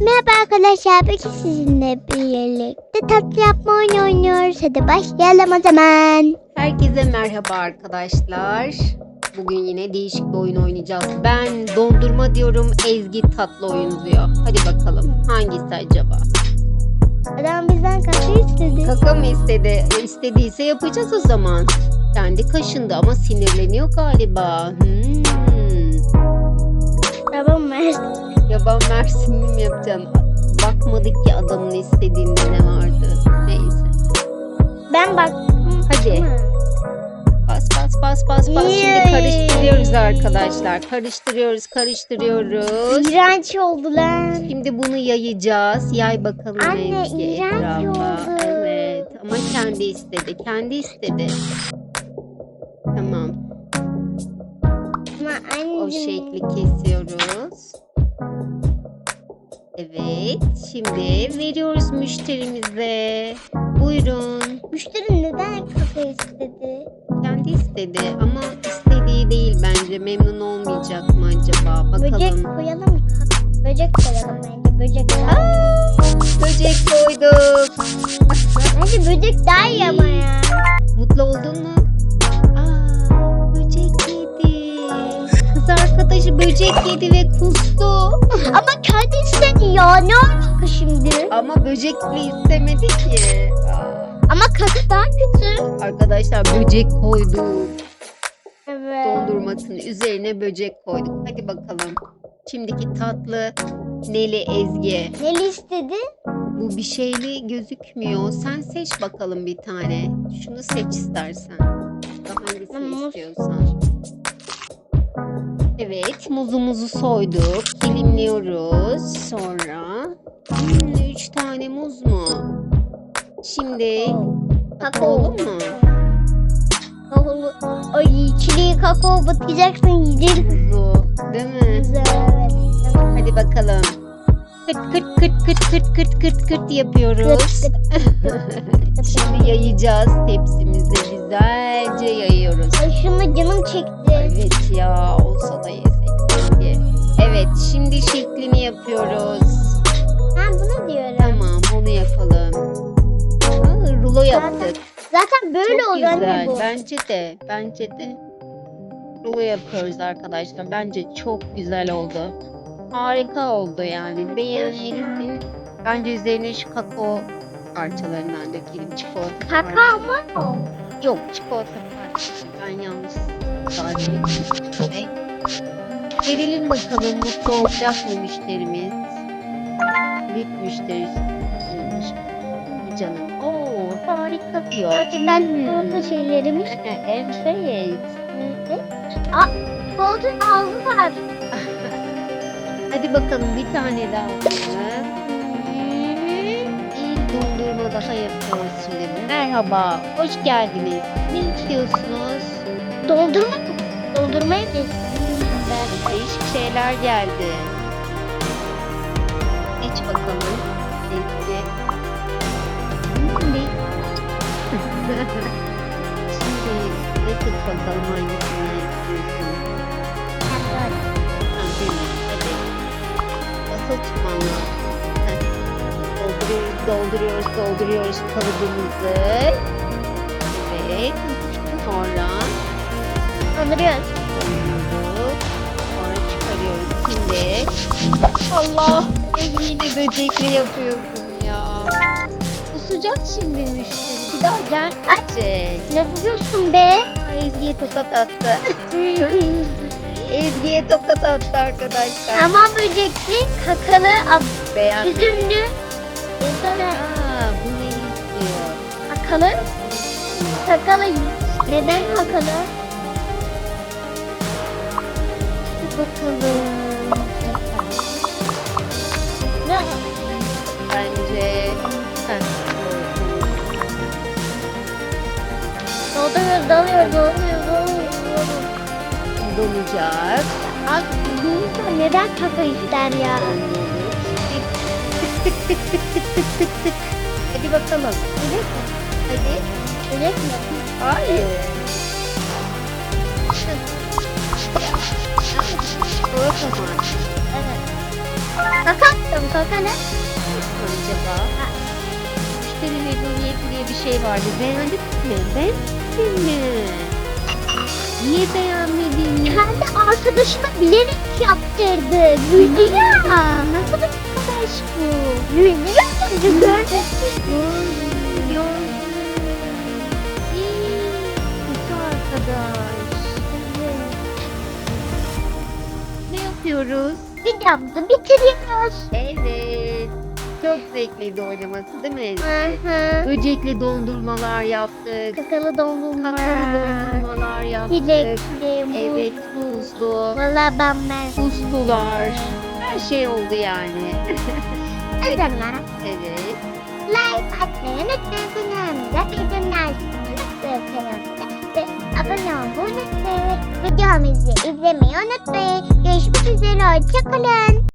Merhaba arkadaşlar. Bugün sizinle birlikte tatlı yapma oyunu oynuyoruz. Hadi başlayalım o zaman. Herkese merhaba arkadaşlar. Bugün yine değişik bir oyun oynayacağız. Ben dondurma diyorum, Ezgi tatlı oyun diyor. Hadi bakalım hangisi acaba? Adam bizden kaçı istedi. Kaka mı istedi? E, istediyse yapacağız o zaman. Kendi kaşındı ama sinirleniyor galiba. Hmm. Tamam versin. Yaban Mersinli mi yapacaksın? Bakmadık ki adamın istediğinde ne vardı. Neyse. Ben baktım. Hadi. Bas bas bas bas bas. Şimdi karıştırıyoruz arkadaşlar. Karıştırıyoruz, karıştırıyoruz. İğrenç oldu lan. Şimdi bunu yayacağız. Yay bakalım Anne, Ezgi iğrenç etrafa. oldu. Evet ama kendi istedi. Kendi istedi. Tamam. Ama O şekli kesiyoruz. Evet. Şimdi veriyoruz müşterimize. Buyurun. Müşteri neden kafe istedi? Kendi istedi ama istediği değil bence. Memnun olmayacak mı acaba? Bakalım. Böcek koyalım? Böcek koyalım bence. Böcek. Aa, böcek koyduk. Bence böcek daha iyi ama ya. Mutlu oldun mu? Arkadaşı böcek yedi ve kustu. Ama kendi istedi ya. Ne alaka şimdi? Ama böcek bile istemedi ki. Aa, Ama kafe daha kötü. Arkadaşlar böcek koyduk. Evet. Dondurmasının üzerine böcek koyduk. Hadi bakalım. Şimdiki tatlı Neli Ezgi. Neli istedi? Bu bir şeyli gözükmüyor. Sen seç bakalım bir tane. Şunu seç istersen. Daha hangisini muz. istiyorsan. Evet, muzumuzu soyduk. Dilimliyoruz. Sonra hmm, üç tane muz mu? Şimdi kakaolu mu? Kakaolu. Ay çileği kakao batacaksın yiyeceksin. Değil mi? Güzel evet. Hadi bakalım. Kırt kırt kırt kırt kırt kırt kırt kırt yapıyoruz. Şimdi yayacağız tepsimize güzelce yayıyoruz. Ay şunu canım çekti. Evet ya olsa da yesek keşke. Evet şimdi şeklini yapıyoruz. Ben bunu diyorum. Tamam onu yapalım. Aa, rulo yaptık. Zaten böyle Çok anne güzel. bu. Bence de. Bence de. Rulo yapıyoruz arkadaşlar. Bence çok güzel oldu. Harika oldu yani. Beğenirsin. Bence üzerine şu kakao parçalarından dökelim. Çikolata Kakao mu? Yok çikolata parçası. Ben yanlış tarif ettim. Verelim bakalım mutlu olacak mı müşterimiz? Büyük müşterisiymiş. Canım. Oo harika diyor. Gerçekten çikolata şeylerimiz. evet. Aa çikolata aldılar. Hadi bakalım bir tane daha alalım. Bir dondurma daha yapıyoruz şimdi. Merhaba, hoş geldiniz. Ne istiyorsunuz? Doldurma mı? Doldurmaya geçtim. Değişik şeyler geldi. İç bakalım. Ezgi. Hmm, ne? Şimdi ne bakalım hangisini Heh. Dolduruyoruz, dolduruyoruz, dolduruyoruz kalıbımızı. Evet. Sonra Dolduruyoruz. koyuyoruz. Sonra çıkarıyoruz. Şimdi Allah yine böcekle yapıyorsun ya. Kusacak şimdi müşteri. Bir daha gel. Açacak. Ne yapıyorsun be? Ezgi'ye tokat attı. Ezgi'ye tokat attı arkadaşlar. Ama böcekli, kakalı, ab- Beğen. üzümlü. Aa, bu ne istiyor? kakalı. Kakalı. Neden kakalı? Bakalım. Ne? Bence Heh, Dolduruyoruz, dalıyoruz, dolduruyoruz, dolduruyoruz. Donacak. Abi insan neden kaka ister ya? Tık tık tık tık tık tık tık tık. Hadi bakalım. Böcek mi? Hadi. Böcek mi? Hayır. O zaman. Evet. Kaka kaka ne? acaba? Müşteri memnuniyeti diye bir şey vardı. Beğendin mi? Beğendin mi? Niye beğenmedin ya? Kendi arkadaşıma bilerek yaptırdı. Rüzgar. Nasıl bir arkadaş bu? Rüzgar mı? Rüzgar. Gördüm, gördüm. İyi, Kötü arkadaş. Ne yapıyoruz? Videomuzu bitiriyoruz. Evet. Çok zevkliydi oynaması değil mi? Hı hı. Böcekli dondurmalar yaptık. Kakalı dondurma. Kakalı dondurmalar yaptık. Çilekli, muz. Evet buzlu. Valla ben ben. Buzlular. Her şey oldu yani. Zaman evet. like atmayı unutmayın. Kanalımıza bildirimler açmayı. Ve abone olmayı unutmayın. Videomuzu izlemeyi unutmayın. Görüşmek üzere. Hoşçakalın.